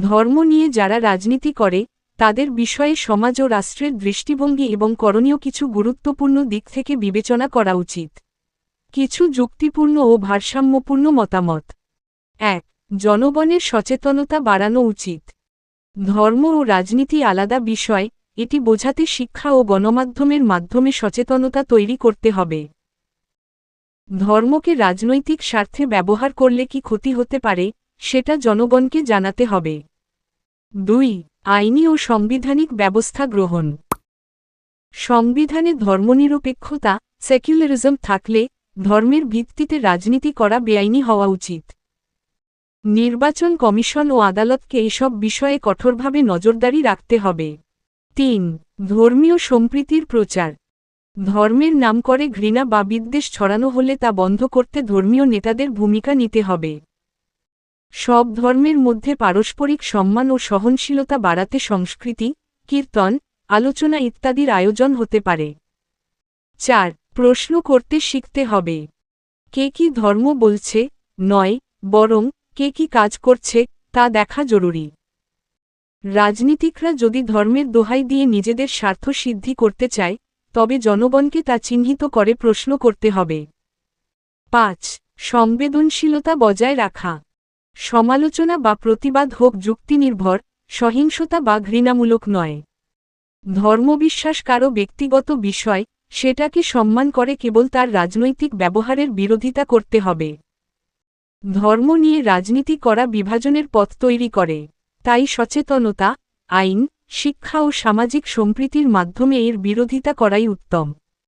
ধর্ম নিয়ে যারা রাজনীতি করে, তাদের বিষয়ে সমাজ ও রাষ্ট্রের দৃষ্টিভঙ্গি এবং করণীয় কিছু গুরুত্বপূর্ণ দিক থেকে বিবেচনা করা উচিত। কিছু যুক্তিপূর্ণ ও ভারসাম্যপূর্ণ মতামত। এক, জনগণের সচেতনতা বাড়ানো উচিত। ধর্ম ও রাজনীতি আলাদা বিষয়, এটি বোঝাতে শিক্ষা ও গণমাধ্যমের মাধ্যমে সচেতনতা তৈরি করতে হবে। ধর্মকে রাজনৈতিক স্বার্থে ব্যবহার করলে কি ক্ষতি হতে পারে সেটা জনগণকে জানাতে হবে। দুই, আইনি ও সাংবিধানিক ব্যবস্থা গ্রহণ। সংবিধানে ধর্মনিরপেক্ষতা সেকুলারিজম থাকলে ধর্মের ভিত্তিতে রাজনীতি করা বেআইনি হওয়া উচিত। নির্বাচন কমিশন ও আদালতকে এসব বিষয়ে কঠোরভাবে নজরদারি রাখতে হবে। তিন, ধর্মীয় সম্প্রীতির প্রচার। ধর্মের নাম করে ঘৃণা বা বিদ্বেষ ছড়ানো হলে তা বন্ধ করতে ধর্মীয় নেতাদের ভূমিকা নিতে হবে। সব ধর্মের মধ্যে পারস্পরিক সম্মান ও সহনশীলতা বাড়াতে সংস্কৃতি, কীর্তন, আলোচনা ইত্যাদির আয়োজন হতে পারে। চার, প্রশ্ন করতে শিখতে হবে। কে কি ধর্ম বলছে, নয়, বরং কে কি কাজ করছে, তা দেখা জরুরি। রাজনীতিকরা যদি ধর্মের দোহাই দিয়ে নিজেদের স্বার্থ সিদ্ধি করতে চায়, তবে জনগণকে তা চিহ্নিত করে প্রশ্ন করতে হবে। পাঁচ, সংবেদনশীলতা বজায় রাখা। সমালোচনা বা প্রতিবাদ হোক যুক্তিনির্ভর, সহিংসতা বা ঘৃণামূলক নয়। ধর্মবিশ্বাস কারও ব্যক্তিগত বিষয়, সেটাকে সম্মান করে কেবল তার রাজনৈতিক ব্যবহারের বিরোধিতা করতে হবে। ধর্ম নিয়ে রাজনীতি করা বিভাজনের পথ তৈরি করে। তাই সচেতনতা, আইন, শিক্ষা ও সামাজিক সম্প্রীতির মাধ্যমে এর বিরোধিতা করাই উত্তম।